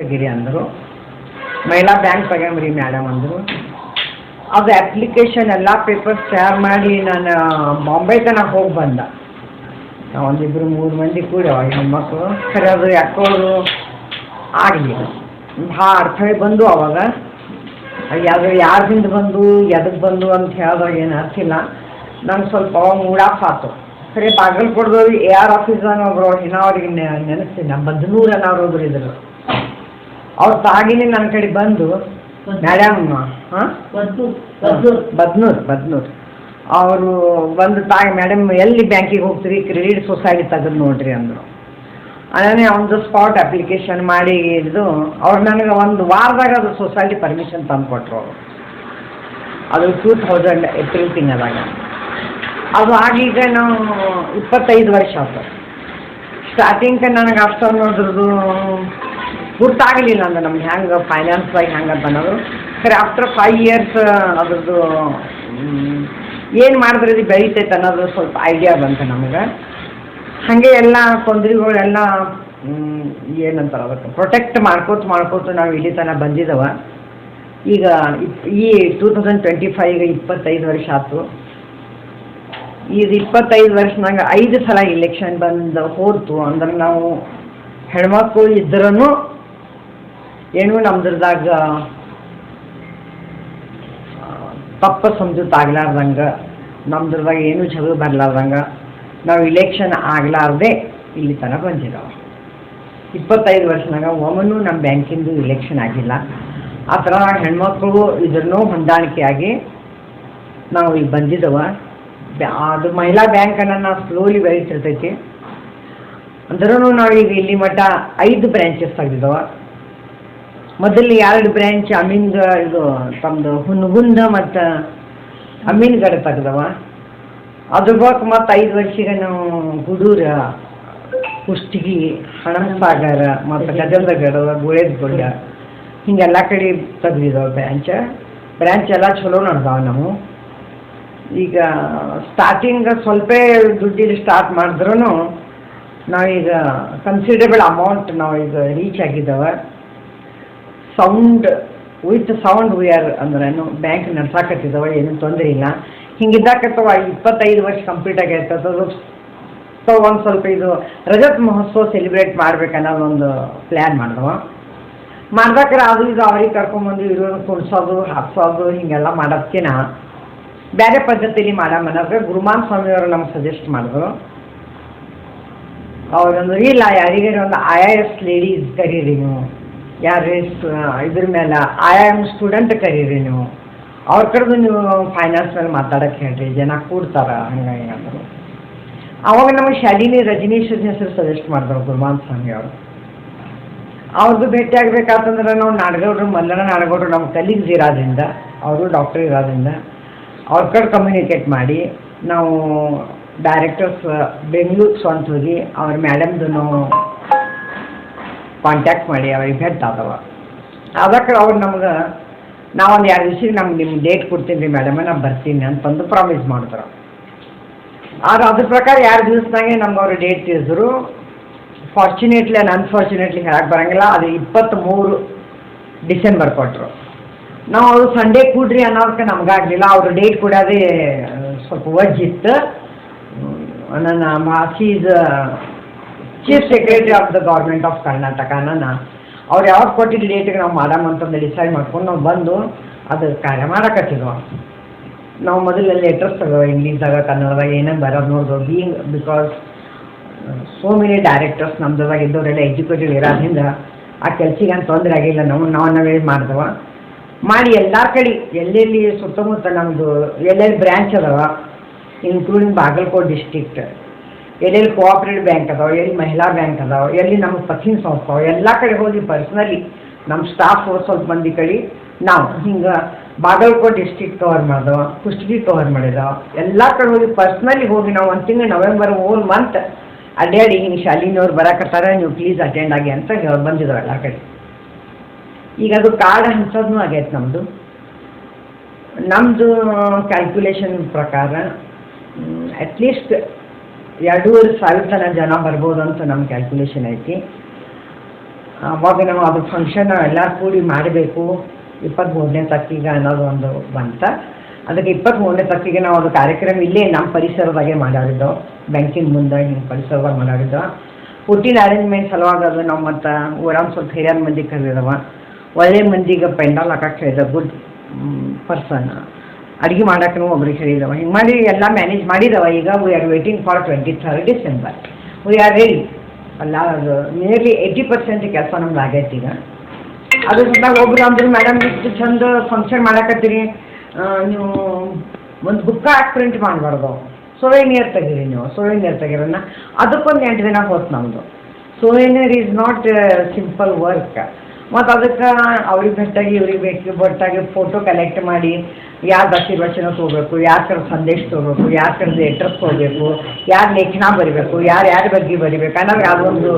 ತೆಗೀರಿ ಅಂದರು. ಮಹಿಳಾ ಬ್ಯಾಂಕ್ ತಗೊಂಬ್ರಿ ಮೇಡಮ್ ಅಂದರು. ಅದು ಅಪ್ಲಿಕೇಶನ್ ಎಲ್ಲ ಪೇಪರ್ಸ್ ತಯಾರು ಮಾಡಿ ನಾನು ಬಾಂಬೆ ತನಕ ಹೋಗಿ ಬಂದ. ಒಂದಿಬ್ಬರು ಮೂರು ಮಂದಿ ಕೂಡ ಹೆಣ್ಮಕ್ಳು ಖರೆ ಅದು ಯಾಕೋ ಅದು ಆಗಲಿಲ್ಲ ಭಾಳ ಅರ್ಥವೇ ಬಂದು ಅವಾಗ. ಅದು ಯಾರಿಂದ ಬಂದು ಎದಕ್ಕೆ ಬಂದು ಅಂತ ಹೇಳಿದಾಗ ಏನು ಅರ್ಥಿಲ್ಲ ನಂಗೆ ಸ್ವಲ್ಪ ಮೂಡ್ ಆಫ್ ಆಯ್ತು ಖರೆ ಬಾಗಲಕೋಟದವ್ರು ಎ ಆರ್ ಆಫೀಸ್ದಾಗ ಒಬ್ರು ಏನೋ ಅವ್ರಿಗೆ ನೆನೆಸ್ತೀನಿ. ಬದ್ನೂರು ಅನ್ನೋರು ಒಬ್ರು ಇದ್ರು. ಅವ್ರು ತಾಗಿನೇ ನನ್ನ ಕಡೆ ಬಂದು ಮೇಡಮ್ ಹಾಂ? ಬದ್ನೂರು. ಬದ್ನೂರು. ಅವರು ಬಂದು ತಾಯಿ ಮೇಡಮ್ ಎಲ್ಲಿ ಬ್ಯಾಂಕಿಗೆ ಹೋಗ್ತೀರಿ? ಕ್ರೆಡಿಟ್ ಸೊಸೈಟಿ ತೆಗೆದು ನೋಡ್ರಿ ಅಂದರು. ಅದೇ ಆನ್ ದ ಸ್ಪಾಟ್ ಅಪ್ಲಿಕೇಶನ್ ಮಾಡಿ ಇದು ಅವ್ರು ನನಗೆ ಒಂದು ವಾರದಾಗ ಅದು ಸೊಸೈಟಿ ಪರ್ಮಿಷನ್ ತಂದು ಕೊಟ್ಟರು ಅವರು. ಅದು ಟೂ ತೌಸಂಡ್ ಏಪ್ರಿಲ್ ತಿಂಗಳದಾಗ. ಅದು ಆಗೀಗ ನಾವು ಇಪ್ಪತ್ತೈದು ವರ್ಷ ಆಯ್ತು ಸ್ಟಾರ್ಟಿಂಗ್ ನನಗೆ ಅಷ್ಟೊಂದು ಅದ್ರದ್ದು ಗೊತ್ತಾಗಲಿಲ್ಲ ಅಂದ್ರೆ ನಮ್ಗೆ ಹೆಂಗೆ ಫೈನಾನ್ಸ್ದಾಗ ಹೆಂಗೆ ಅಂತ ಅನ್ನೋದು ಖರೆ ಆಫ್ಟರ್ ಫೈವ್ ಇಯರ್ಸ್ ಅದ್ರದ್ದು ಏನು ಮಾಡಿದ್ರೆ ಇದು ಬೆಳಿತೈತೆ ಅನ್ನೋದು ಸ್ವಲ್ಪ ಐಡಿಯಾ ಬಂತು ನಮ್ಗೆ. ಹಾಗೆ ಎಲ್ಲ ತೊಂದರೆಗಳೆಲ್ಲ ಏನಂತಾರೆ ಅದಕ್ಕೆ ಪ್ರೊಟೆಕ್ಟ್ ಮಾಡ್ಕೋತ ಮಾಡ್ಕೋತ ನಾವು ಇಲ್ಲಿ ತನಕ ಬಂದಿದ್ದಾವೆ ಈಗ ಈ ಟೂ ತೌಸಂಡ್ ಟ್ವೆಂಟಿ ಫೈವ್ಗೆ ಇಪ್ಪತ್ತೈದು ವರ್ಷ ಆಯ್ತು ಇದು ಇಪ್ಪತ್ತೈದು ವರ್ಷನಾಗ ಐದು ಸಲ ಇಲೆಕ್ಷನ್ ಬಂದು ಹೋತು. ಅಂದ್ರೆ ನಾವು ಹೆಣ್ಮಕ್ಳು ಇದ್ರೂ ಏನು ನಮ್ದ್ರದಾಗ ತಪ್ಪ ಸಮಜೂತ ಆಗ್ಲಾರ್ದಂಗೆ, ನಮ್ದ್ರದಾಗ ಏನು ಜಗಳ ಬರ್ಲಾರ್ದಂಗ, ನಾವು ಇಲೆಕ್ಷನ್ ಆಗ್ಲಾರ್ದೆ ಇಲ್ಲಿ ತನಕ ಬಂದಿದ್ದಾವೆ ಇಪ್ಪತ್ತೈದು ವರ್ಷನಾಗ ಒಮ್ಮನು ನಮ್ಮ ಬ್ಯಾಂಕಿಂದು ಇಲೆಕ್ಷನ್ ಆಗಿಲ್ಲ. ಆ ಥರ ಹೆಣ್ಮಕ್ಳು ಇದ್ರೂ ಹೊಂದಾಣಿಕೆಯಾಗಿ ನಾವು ಈಗ ಬಂದಿದ್ದವ ಅದು ಮಹಿಳಾ ಬ್ಯಾಂಕನ್ನು ನಾವು ಸ್ಲೋಲಿ ಬೆಳೀತಿರ್ತೈತಿ. ಅಂದ್ರೂ ನಾವು ಈಗ ಇಲ್ಲಿ ಮಟ್ಟ ಐದು ಬ್ರ್ಯಾಂಚಸ್ ತೆಗ್ದಿದ್ದಾವ ಮೊದಲು ಎರಡು ಬ್ರ್ಯಾಂಚ್ ಅಮೀನ್ಗ ಇದು ತಮ್ಮದು ಹುನಗುಂದ ಮತ್ತು ಅಮೀನ್ಗಡ ತೆಗ್ದವ ಅದ್ರ ಬಾಕ್ ಮತ್ತು ಐದು ವರ್ಷಿಗೆ ನಾವು ಗುಡೂರ, ಕುಷ್ಟಗಿ, ಹಣಸಾಗರ ಮತ್ತು ಗದಲ್ದಗಡ್ ಗುಳೇದ ಗುಡ್ಡ. ಹಿಂಗೆಲ್ಲ ಕಡೆ ತೆಗ್ದಿದ್ದಾವೆ ಬ್ರ್ಯಾಂಚ ಬ್ರ್ಯಾಂಚ್ ಎಲ್ಲ ಚಲೋ ನಡ್ದಾವ ನಾವು. ಈಗ ಸ್ಟಾರ್ಟಿಂಗ್ ಸ್ವಲ್ಪ ದುಡ್ಡಿಗೆ ಸ್ಟಾರ್ಟ್ ಮಾಡಿದ್ರೂ ನಾವೀಗ ಕನ್ಸಿಡರೇಬಲ್ ಅಮೌಂಟ್ ನಾವೀಗ ರೀಚ್ ಆಗಿದ್ದಾವೆ. Sound with sound we are ಅಂದ್ರೆ ಬ್ಯಾಂಕ್ ನಡ್ಸಾಕತ್ತಿದವ, ಏನೂ ತೊಂದರೆ ಇಲ್ಲ. ಹಿಂಗಿದ್ದಾಕತ್ತವ ಇಪ್ಪತ್ತೈದು ವರ್ಷ ಕಂಪ್ಲೀಟ್ ಆಗೈತದು ಸೊ ಒಂದು ಸ್ವಲ್ಪ ಇದು ರಜತ್ ಮಹೋತ್ಸವ ಸೆಲೆಬ್ರೇಟ್ ಮಾಡ್ಬೇಕನ್ನೋದು ಒಂದು ಪ್ಲ್ಯಾನ್ ಮಾಡಿದವ. ಮಾಡ್ಬೇಕಾರೆ ಅದು ಇದು ಅವ್ರಿಗೆ ಕರ್ಕೊಂಬಂದು ಇರೋದು ಕುಣಿಸೋದು, ಹಾಕ್ಸೋದು, ಹಿಂಗೆಲ್ಲ ಮಾಡೋದಕ್ಕಿನ ಬೇರೆ ಪದ್ಧತಿಲಿ ಮಾಡಮ್ಮನಂದ್ರೆ ಗುರುಮಾನ್ ಸ್ವಾಮಿಯವರು ನಮ್ಗೆ ಸಜೆಸ್ಟ್ ಮಾಡಿದ್ರು. ಅವ್ರೊಂದು, ಇಲ್ಲ ಯಾರಿಗಾರ ಒಂದು ಐ ಎಸ್ ಲೇಡೀಸ್ ಕರೀರಿ ನೀವು. ಯಾರು ಇದ್ರ ಮೇಲೆ ಐ ಆಮ್ ಸ್ಟೂಡೆಂಟ್ ಕರೀರಿ ನೀವು. ಅವ್ರ ಕಡೆದು ನೀವು ಫೈನಾನ್ಸ್ ಮೇಲೆ ಮಾತಾಡಕ್ಕೆ ಹೇಳ್ರಿ, ಜನ ಕೂಡ್ತಾರೆ ಹಂಗೆ ಹಿಂಗೆ ಅಂದರು. ಅವಾಗ ನಮಗೆ ಶಾಲಿನಿ ರಜನೀಶ್ ಹೆಸರು ಸಜೆಸ್ಟ್ ಮಾಡಿದ್ರು ಗುರುಮಾನ್ ಸ್ವಾಮಿ ಅವರು. ಅವ್ರದ್ದು ಭೇಟಿ ಆಗಬೇಕಾತಂದ್ರೆ ನಾವು ನಾಡಗೌಡರು ಮಲ್ಲನ ನಾಡಗೌಡರು ನಮ್ಮ ಕಲೀಗ್ಸ್ ಇರೋದ್ರಿಂದ, ಅವರು ಡಾಕ್ಟರ್ ಇರೋದ್ರಿಂದ, ಅವ್ರ ಕಡೆ ಕಮ್ಯುನಿಕೇಟ್ ಮಾಡಿ, ನಾವು ಡೈರೆಕ್ಟರ್ಸ್ ಬೆಂಗಳೂರು ಸ್ವಂತ ಹೋಗಿ ಅವ್ರ ಮೇಡಮ್ದು ನಾವು ಕಾಂಟ್ಯಾಕ್ಟ್ ಮಾಡಿ ಅವ್ರಿಗೆ ಭೇಟ್ ಆದವ ಅದಕ್ಕೆ ಅವ್ರು ನಮ್ಗೆ, ನಾವೊಂದು ಎರಡು ದಿವ್ಸ ನಮ್ಗೆ ನಿಮ್ಗೆ ಡೇಟ್ ಕೊಡ್ತೀನಿ ರೀ ಮೇಡಮ್ ನಾನು ಬರ್ತೀನಿ ಅಂತಂದು ಪ್ರಾಮಿಸ್ ಮಾಡಿದ್ರು. ಆದ್ರೆ ಅದ್ರ ಪ್ರಕಾರ ಎರಡು ದಿವಸದಾಗೆ ನಮ್ಗೆ ಅವ್ರು ಡೇಟ್ ತಿಳಿಸಿದ್ರು. ಫಾರ್ಚುನೇಟ್ಲಿ ಆ್ಯಂಡ್ ಅನ್ಫಾರ್ಚುನೇಟ್ಲಿ ಹೇಳಕ್ಕೆ ಬರಂಗಿಲ್ಲ, ಅದು ಇಪ್ಪತ್ತ್ಮೂರು ಡಿಸೆಂಬರ್ ಕೊಟ್ಟರು ನಾವು ಅವ್ರು ಸಂಡೇ ಕೂಡ್ರಿ ಅನ್ನೋದಕ್ಕೆ ನಮಗಾಗಲಿಲ್ಲ, ಅವ್ರ ಡೇಟ್ ಕೊಡೋದೇ, ಸ್ವಲ್ಪ ವಜ್ಜಿತ್ತು. ನನ್ನ ಮಾಸೀಸ್ chief secretary of the government of Karnataka ನಾನು ಅವ್ರು ಯಾವಾಗ ಕೊಟ್ಟಿದ್ದ ಡೇಟಿಗೆ ನಾವು ಮಾಡಮ್ ಅಂತಂದು ಡಿಸೈಡ್ ಮಾಡ್ಕೊಂಡು ನಾವು ಬಂದು ಅದು ಕಾರ್ಯ ಮಾಡಕತ್ತಿದ್ವು. ನಾವು ಮೊದಲು ಲೆಟರ್ಸ್ ತಗೋ ಇಂಗ್ಲೀಷ್ದಾಗ ಕನ್ನಡದಾಗ ಏನೇನು ಬರೋದು ನೋಡ್ದು. Being because so many directors ನಮ್ದಾಗ ಇದ್ದವರೆಲ್ಲ ಎಜುಕೇಟೆಡ್ ಇರೋದ್ರಿಂದ ಆ ಕೆಲ್ಸಿಗೆ ಏನು ತೊಂದರೆ ಆಗಿಲ್ಲ. ನಾವು ನಾವು ನಾವೇ ಮಾಡ್ದವ? ಮಾಡಿ ಎಲ್ಲ ಕಡೆ, ಎಲ್ಲೆಲ್ಲಿ ಸುತ್ತಮುತ್ತ ನಮ್ಮದು ಎಲ್ಲೆಲ್ಲಿ ಬ್ರ್ಯಾಂಚ್ ಅದಾವ ಇನ್ಕ್ಲೂಡಿಂಗ್ ಬಾಗಲಕೋಟ್ ಡಿಸ್ಟಿಕ್ಟ್ ಎಲ್ಲೆಲ್ಲಿ ಕೋಆಪ್ರೇಟಿವ್ ಬ್ಯಾಂಕ್ ಅದಾವ, ಎಲ್ಲಿ ಮಹಿಳಾ ಬ್ಯಾಂಕ್ ಅದಾವ, ಎಲ್ಲಿ ನಮ್ಮ ಸಚಿನ್ ಸಂಸ್ಥೆ ಎಲ್ಲ ಕಡೆ ಹೋಗಿ ಪರ್ಸ್ನಲಿ ನಮ್ಮ ಸ್ಟಾಫ್ ಸ್ವಲ್ಪ ಮಂದಿ ಕಡೆ ನಾವು ಹಿಂಗೆ ಬಾಗಲಕೋಟ್ ಡಿಸ್ಟಿಕ್ ಕವರ್ ಮಾಡಿದವ, ಕುಷ್ಟಗಿ ಕವರ್ ಮಾಡಿದವ, ಎಲ್ಲ ಕಡೆ ಹೋಗಿ ಪರ್ಸ್ನಲಿ ಹೋಗಿ ನಾವು ಒಂದು ತಿಂಗಳು ನವೆಂಬರ್ ಓನ್ ಮಂತ್ ಅಡ್ಡಾಡಿ ಹಿಂಗೆ ಶಾಲಿನವ್ರು ಬರಕತ್ತಾರ ನೀವು ಪ್ಲೀಸ್ ಅಟೆಂಡ್ ಆಗಿ ಅಂತ ಹೇಳಿ ಬಂದಿದ್ರು ಎಲ್ಲ ಕಡೆ. ಈಗ ಅದು ಕಾರ್ಡ್ ಹಂಚೋದ್ನು ಆಗೈತೆ ನಮ್ಮದು ನಮ್ಮದು ಕ್ಯಾಲ್ಕುಲೇಷನ್ ಪ್ರಕಾರ ಅಟ್ಲೀಸ್ಟ್ ಎರಡೂವರೆ ಸಾವಿರ ತನಕ ಜನ ಬರ್ಬೋದು ಅಂತ ನಮ್ಮ ಕ್ಯಾಲ್ಕುಲೇಷನ್ ಐತಿ. ಅವಾಗ ನಾವು ಅದು ಫಂಕ್ಷನ್ ಎಲ್ಲ ಕೂಡಿ ಮಾಡಬೇಕು. ಇಪ್ಪತ್ತ್ಮೂರನೇ ತಾರೀಕಿಗೆ ಅನ್ನೋದು ಒಂದು ಬಂತ. ಅದಕ್ಕೆ ಇಪ್ಪತ್ತ್ಮೂರನೇ ತಾರೀಕಿಗೆ ನಾವು ಅದು ಕಾರ್ಯಕ್ರಮ ಇಲ್ಲೇ ನಮ್ಮ ಪರಿಸರದಾಗೆ ಮಾಡಾಡಿದ್ದು. ಬ್ಯಾಂಕಿನ ಮುಂದೆ ಹಿಂಗೆ ಪರಿಸರದಾಗ ಮಾಡಾಡಿದ್ದು. ಹುಟ್ಟಿನ ಅರೇಂಜ್ಮೆಂಟ್ ಸಲುವಾಗಿ ಅದು ನಾವು ಮತ್ತು ಊರಾಗ ಸ್ವಲ್ಪ ಹಿರಿಯರ ಮಂದಿ ಕರೆದಿದವ. ಒಳ್ಳೆ ಮಂದಿಗೆ ಪೆಂಡಲ್ ಹಾಕಕ್ಕೆ ಹೇಳಿದ ಗುಡ್ ಪರ್ಸನ್ ಅಡುಗೆ ಮಾಡಕ್ಕೂ ಒಬ್ರಿಗೆ ಹೇಳಿದವ. ಹಿಂಗೆ ಮಾಡಿ ಎಲ್ಲ ಮ್ಯಾನೇಜ್ ಮಾಡಿದವ. ಈಗ we are waiting for twenty third December we are ready ಅಲ್ಲ, ಅದು ನಿಯರ್ಲಿ ಏಯ್ಟಿ ಪರ್ಸೆಂಟ್ ಕೆಲಸ ನಮ್ದು ಆಗೈತೆ ಈಗ. ಅದ್ರ ಜೊತೆಗೆ ಒಬ್ರು ಅಂದ್ರೆ ಮೇಡಮ್ ಇಷ್ಟು ಚಂದ ಫಂಕ್ಷನ್ ಮಾಡಕತ್ತೀರಿ. ನೀವು ಒಂದು ಬುಕ್ಕ ಹಾಕಿ ಪ್ರಿಂಟ್ ಮಾಡಬಾರ್ದು. ಸೋವೇನಿಯರ್ ತೆಗೀರಿ ನೀವು. ಸೋವೇನಿಯರ್ ತೆಗೀರನ್ನ. ಅದಕ್ಕೊಂದು ಎಂಟು ದಿನ ಹೋಯ್ತು ನಮ್ಮದು ನೀರ್ ಈಸ್ ನಾಟ್ ಸಿಂಪಲ್ ವರ್ಕ್ ಮತ್ತು ಅದಕ್ಕೆ ಅವ್ರಿಗೆ ಬೆಟ್ಟಾಗಿ ಇವ್ರಿಗೆ ಬೇಕು ಭೇಟಾಗಿ ಫೋಟೋ ಕಲೆಕ್ಟ್ ಮಾಡಿ ಯಾರ್ದು ಆಶೀರ್ವಚನ ತೊಗೋಬೇಕು, ಯಾರ ಕಡೆ ಸಂದೇಶ ತೊಗೋಬೇಕು, ಯಾರ ಕಡೆ ಲೆಟ್ರಸ್ ತೊಗೋಬೇಕು, ಯಾರ ಲೇಖನ ಬರಿಬೇಕು, ಯಾರು ಯಾರ ಬಗ್ಗೆ ಬರಿಬೇಕು ಅನ್ನೋದು ಯಾವುದೊಂದು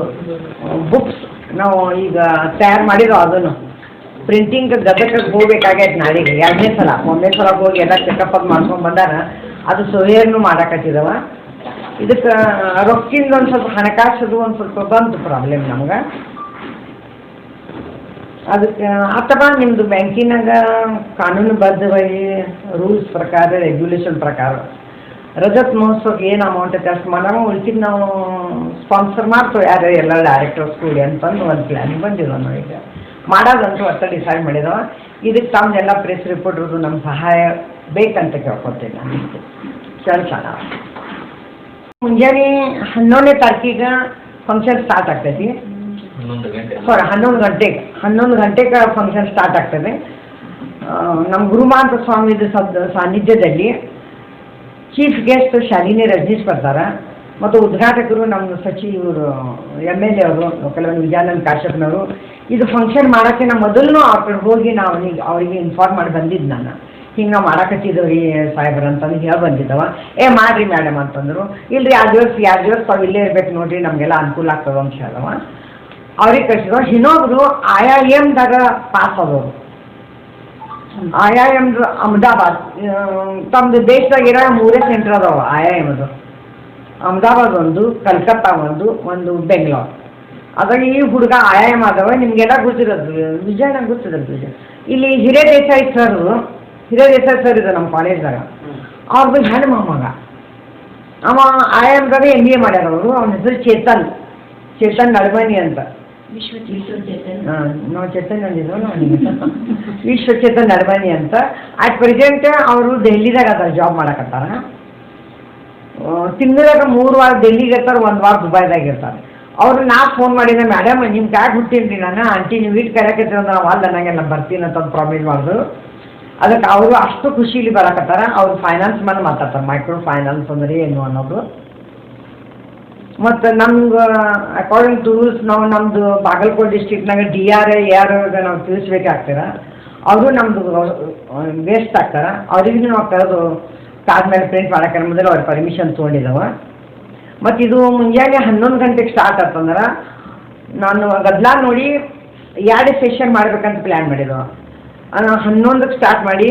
ಬುಕ್ಸ್ ನಾವು ಈಗ ತಯಾರು ಮಾಡಿರೋ ಅದನ್ನು. ಪ್ರಿಂಟಿಂಗ್ ಗದಗಕ್ಕೆ ಹೋಗ್ಬೇಕಾಗೈತೆ ನಾಳೆಗೆ, ಎರಡನೇ ಸಲ. ಒಂದನೇ ಸಲ ಹೋಗಿ ಎಲ್ಲ ಚೆಕಪ್ ಅದು ಮಾಡ್ಕೊಂಡು ಬಂದಾರ. ಅದು ಸೊಹೇರ್ನು ಮಾಡಾಕತ್ತಿದವ. ಇದಕ್ಕೆ ರೊಕ್ಕಿಂದ ಒಂದು ಸ್ವಲ್ಪ ಹಣಕಾಸದು ಒಂದು ಸ್ವಲ್ಪ ಬಂತು ಪ್ರಾಬ್ಲಮ್ ನಮ್ಗೆ. ಅದಕ್ಕೆ ಅಥವಾ ನಿಮ್ಮದು ಬ್ಯಾಂಕಿನಾಗ ಕಾನೂನುಬದ್ಧವಾಗಿ ರೂಲ್ಸ್ ಪ್ರಕಾರ ರೆಗ್ಯುಲೇಷನ್ ಪ್ರಕಾರ. ರಜತ್ ಮಹೋತ್ಸವಕ್ಕೆ ಏನು ಅಮೌಂಟ್ ಐತೆ ಅಷ್ಟು ಉಳ್ಕಿದ್ದು ನಾವು ಸ್ಪಾನ್ಸರ್ ಮಾಡ್ತೇವೆ. ಯಾರು ಎಲ್ಲ ಡೈರೆಕ್ಟರ್ಸ್ ಕೂಡಿ ಅಂತಂದು ಒಂದು ಪ್ಲ್ಯಾನಿಂಗ್ ಬಂದಿಲ್ಲ ನಾವು ಈಗ. ಮಾಡೋದಂತೂ ಒಟ್ಟು ಡಿಸೈಡ್ ಮಾಡಿದವ. ಇದಕ್ಕೆ ತಮ್ಮದೆಲ್ಲ ಪ್ರೆಸ್ ರಿಪೋರ್ಟರ್ದು ನಮ್ಮ ಸಹಾಯ ಬೇಕಂತ ಕೇಳ್ಕೊತೀನಿ ನಾನು ಕೆಲಸ ಮುಂಜಾನೆ ಹನ್ನೊಂದನೇ ತಾರೀಕಿಗೆ ಫಂಕ್ಷನ್ ಸ್ಟಾರ್ಟ್ ಆಗ್ತೈತಿ. ಸಾರಿ ಹನ್ನೊಂದು ಗಂಟೆಗೆ ಹನ್ನೊಂದು ಗಂಟೆಗೆ ಫಂಕ್ಷನ್ ಸ್ಟಾರ್ಟ್ ಆಗ್ತದೆ. ನಮ್ಮ ಗುರುಮಾಂತ ಸ್ವಾಮಿದು ಸಾನ್ನಿಧ್ಯದಲ್ಲಿ ಚೀಫ್ ಗೆಸ್ಟ್ ಶಾಲಿನಿ ರಜನೀಶ್ ಬರ್ತಾರೆ. ಮತ್ತು ಉದ್ಘಾಟಕರು ನಮ್ಮ ಸಚಿವರು ಎಂ ಎಲ್ ಎ ಅವರು, ಕೆಲವೊಂದು ವಿಜಯಾನಂದ ಕಾಶ್ಯಪ್ನವರು ಇದು ಫಂಕ್ಷನ್ ಮಾಡೋಕ್ಕೆ ನಾವು ಮೊದಲು ಅವ್ರ ಹೋಗಿ ನಾವು ಅವನಿಗೆ, ಅವರಿಗೆ ಇನ್ಫಾರ್ಮ್ ಮಾಡಿ ಬಂದಿದ್ದು ನಾನು. ಹಿಂಗೆ ನಾವು ಮಾಡಕತ್ತಿದ್ದೇವೆ ಸಾಹೇಬ್ರ ಅಂತಂದು ಹೇಳಿ ಬಂದಿದ್ದವ. ಏ, ಮಾಡಿರಿ ಮೇಡಮ್ ಅಂತಂದರು. ಇಲ್ರಿ, ಆ ದಿವಸ ಎರಡು ದಿವಸ ತಾವು ಇಲ್ಲೇ ಇರ್ಬೇಕು ನೋಡಿರಿ, ನಮಗೆಲ್ಲ ಅನುಕೂಲ ಆಗ್ತದೆ ಅಂತ ಹೇಳವ ಅವ್ರಿಗೆ ಕಳಿಸಿದ್ರು. ಇನ್ನೊಬ್ರು ಆಯಾ ಎಮ್ದಾಗ ಪಾಸ್ ಆದವರು. ಆಯಾ ಎಮ್ದು ಅಹಮದಾಬಾದ್. ಆ, ತಮ್ಮದು ದೇಶದಾಗ ಇರೋ ಮೂರೇ ಸೆಂಟರ್ ಅದಾವ ಆಯಾ ಎಮ್ದು. ಅಹಮದಾಬಾದ್ ಒಂದು ಕಲ್ಕತ್ತಾ ಒಂದು ಒಂದು ಬೆಂಗಳೂರು. ಅದಾಗ ಈ ಹುಡುಗ ಆಯಾ ಎಂ ಅದಾವ ನಿಮಗೆಲ್ಲ ಗೊತ್ತಿರೋದು ವಿಜಯನ ಗೊತ್ತಿರೋದು ವಿಜಯ. ಇಲ್ಲಿ ಹಿರೇ ದೇಸಾಯಿ ಸರ್ ಹಿರೇ ದೇಸಾಯಿ ಸರ್ ಇದೆ ನಮ್ಮ ಕಾಲೇಜ್ದಾಗ ಅವ್ರದ್ದು ಹೆಣ್ಣು ಮೊಮ್ಮಗ. ಅವ ಆಯಾ ಎಮ್ದಾಗ ಎಂ ಎ ಮಾಡ್ಯಾರ ಅವರು. ಅವನ ಹೆಸರು ಚೇತನ್ ಚೇತನ್ ನಡಮನಿ ಅಂತ. ನಾವು ಚೇತನ್ ಅಂದಿದ್ವು ನಾವು ವಿಶ್ವ ಚೇತನ್ ನಡ್ಮನಿ ಅಂತ. ಅಟ್ ಪ್ರೆಸೆಂಟ್ ಅವರು ದೆಹಲಿದಾಗ ಅದಾರ ಜಾಬ್ ಮಾಡಕತ್ತಾರ ತಿಂಗಳಾಗ ಮೂರು ವಾರ ಡೆಲ್ಲಿಗೆ ಇರ್ತಾರೆ, ಒಂದು ವಾರ ದುಬೈದಾಗ ಇರ್ತಾರೆ. ಅವ್ರು ನಾ ಫೋನ್ ಮಾಡಿದ ಮೇಡಮ್ ನಿಮ್ ಯಾಕೆ ಹುಟ್ಟಿನ್ರಿ ನಾನು. ಆಂಟಿ ನೀವು ಇಟ್ಟು ಅಂದ್ರೆ ನಾವು ಅಲ್ಲ ನಾನು ಬರ್ತೀನಿ ಅಂತ ಪ್ರಾಮಿಸ್ ಮಾಡಿದ್ರು ಅದಕ್ಕೆ ಅವರು ಅಷ್ಟು ಖುಷಿಲಿ ಬರಕತ್ತಾರ. ಅವ್ರು ಫೈನಾನ್ಸ್ ಮೇಲೆ ಮಾತಾಡ್ತಾರೆ. ಮೈಕ್ರೋ ಫೈನಾನ್ಸ್ ಅಂದ್ರೆ ಏನು ಅನ್ನೋದು. ಮತ್ತು ನಮ್ಗೆ ಅಕಾರ್ಡಿಂಗ್ ಟು ರೂಲ್ಸ್ ನಾವು ನಮ್ಮದು ಬಾಗಲಕೋಟೆ ಡಿಸ್ಟ್ರಿಕ್ನಾಗ ಡಿ ಆರ್ ಎ ಆರ್ ನಾವು ತಿಳಿಸ್ಬೇಕಾಗ್ತದೆ ಅವರು ನಮ್ಮದು ವೇಸ್ಟ್ ಆಗ್ತಾರೆ. ಅವ್ರಿಗೆ ನಾವು ಕರೆದು ಕಾರ್ಡ್ ಮೇಲೆ ಪ್ರಿಂಟ್ ಮಾಡಕ್ಕೆ ಮೊದಲು ಅವ್ರ ಪರ್ಮಿಷನ್ ತೊಗೊಂಡಿದ್ದಾವೆ ಮತ್ತು ಇದು ಮುಂಜಾನೆ ಹನ್ನೊಂದು ಗಂಟೆಗೆ ಸ್ಟಾರ್ಟ್ ಆತಂದ್ರೆ ನಾನು ಗದ್ಲ ನೋಡಿ ಎರಡು ಸೆಷನ್ ಮಾಡಬೇಕಂತ ಪ್ಲ್ಯಾನ್ ಮಾಡಿದ್ದೆವು ಹನ್ನೊಂದಕ್ಕೆ ಸ್ಟಾರ್ಟ್ ಮಾಡಿ,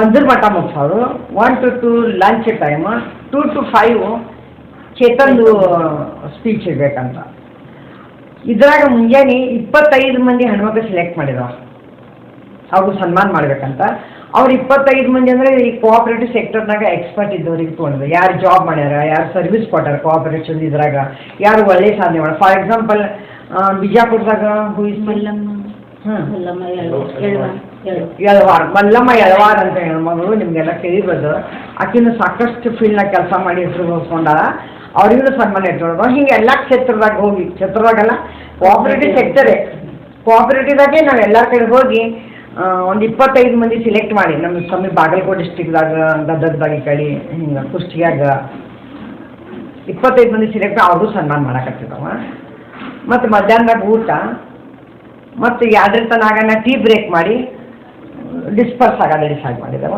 ಒಂದ್ರ ಮಟ್ಟ ಮುಗಿಸೋರು one to two lunch time two to five ಚೇತನ್ದು speech ಇರಬೇಕಂತ. ಇದ್ರಾಗ ಮುಂಜಾನೆ ಇಪ್ಪತ್ತೈದು ಮಂದಿ ಹೆಣ್ಮಕ್ಳು ಸೆಲೆಕ್ಟ್ ಮಾಡಿದ್ರು. ಅವ್ರು ಸನ್ಮಾನ ಮಾಡ್ಬೇಕಂತ. ಅವ್ರು ಇಪ್ಪತ್ತೈದು ಮಂದಿ ಅಂದ್ರೆ ಈ ಕೋಆಪರೇಟಿವ್ ಸೆಕ್ಟರ್ನಾಗ ಎಕ್ಸ್ಪರ್ಟ್ ಇದ್ದವ್ರಿಗೆ ತೊಗೊಂಡ್ರು. ಯಾರು ಜಾಬ್ ಮಾಡ್ಯಾರ ಯಾರು ಸರ್ವಿಸ್ ಕೊಟ್ಟಾರ ಕೋಆಪರೇಟಿವ್ ಇದ್ರಾಗ ಯಾರು ಒಳ್ಳೆ ಸಾಧನೆ ಮಾಡ. ಫಾರ್ ಎಕ್ಸಾಂಪಲ್ ಬಿಜಾಪುರದಾಗ ಹುಯಿಸ್ ಮಲ್ಲಮ್ಮ. ಹ್ಮ್. ಮಲ್ಲಮ್ಮ ಅಂತ ಹೆಣ್ಮಗಳು ನಿಮಗೆಲ್ಲ ಕೇಳಿರ್ಬೋದು ಆಕಿನ ಸಾಕಷ್ಟು ಫೀಲ್ಡ್ನಾಗ ಕೆಲಸ ಮಾಡಿ ಹೆಸರು ಹೋಗ್ಕೊಂಡಾರ ಅವ್ರಿಗೂ ಸನ್ಮಾನ ಇಟ್ಕೊಳ್ಳೋದು ಹಿಂಗೆ ಎಲ್ಲ ಕ್ಷೇತ್ರದಾಗ ಹೋಗಿ ಕ್ಷೇತ್ರದಾಗೆಲ್ಲ ಕೋಆಪರೇಟಿವ್ ಸೆಕ್ಟರೇ ಕೋಆಪರೇಟಿವ್ದಾಗೆ ನಾವು ಎಲ್ಲ ಕಡೆ ಹೋಗಿ ಒಂದು ಇಪ್ಪತ್ತೈದು ಮಂದಿ ಸಿಲೆಕ್ಟ್ ಮಾಡಿ. ನಮ್ಮ ಸ್ವಾಮಿ ಬಾಗಲಕೋಟೆ ಡಿಸ್ಟಿಕ್ದಾಗ ಗದಗದಾಗ ಈ ಕಡೆ ಹಿಂಗೆ ಕುಸ್ತಿಯಾಗ ಇಪ್ಪತ್ತೈದು ಮಂದಿ ಸಿಲೆಕ್ಟ್ ಅವರು ಸನ್ಮಾನ ಮಾಡಕತ್ತಿದ್ದವ. ಮತ್ತು ಮಧ್ಯಾಹ್ನದಾಗ ಊಟ ಮತ್ತು ತನಕ ಟೀ ಬ್ರೇಕ್ ಮಾಡಿ ಡಿಸ್ಪರ್ಸ್ ಆಗೋದು ಡಿಸೈಡ್ ಮಾಡಿದವ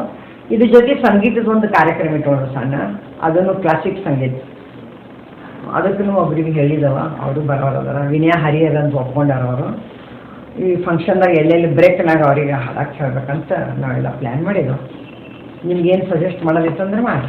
ಇದ್ರ ಜೊತೆ ಸಂಗೀತದ ಒಂದು ಕಾರ್ಯಕ್ರಮ ಇಟ್ಕೊಂಡ್ರು ಸಣ್ಣ. ಅದನ್ನು ಕ್ಲಾಸಿಕ್ ಸಂಗೀತ. ಅದಕ್ಕೂ ಒಬ್ರಿಗೆ ಹೇಳಿದವ, ಅವರು ಬರೋರದಾರ ವಿನಯ ಹರಿಹರ ಅಂತ ಒಪ್ಕೊಂಡಾರ ಅವರು. ಈ ಫಂಕ್ಷನ್ದಾಗ ಎಲ್ಲೆಲ್ಲಿ ಬ್ರೇಕ್ನಾಗ ಅವರಿಗೆ ಹಾಡಕ್ಕೆ ಹೇಳ್ಬೇಕಂತ ನಾವೆಲ್ಲ ಪ್ಲ್ಯಾನ್ ಮಾಡಿದ್ದೆವು ನಿಮ್ಗೇನು ಸಜೆಸ್ಟ್ ಮಾಡೋದಿತ್ತಂದ್ರೆ ಮಾಡಿ.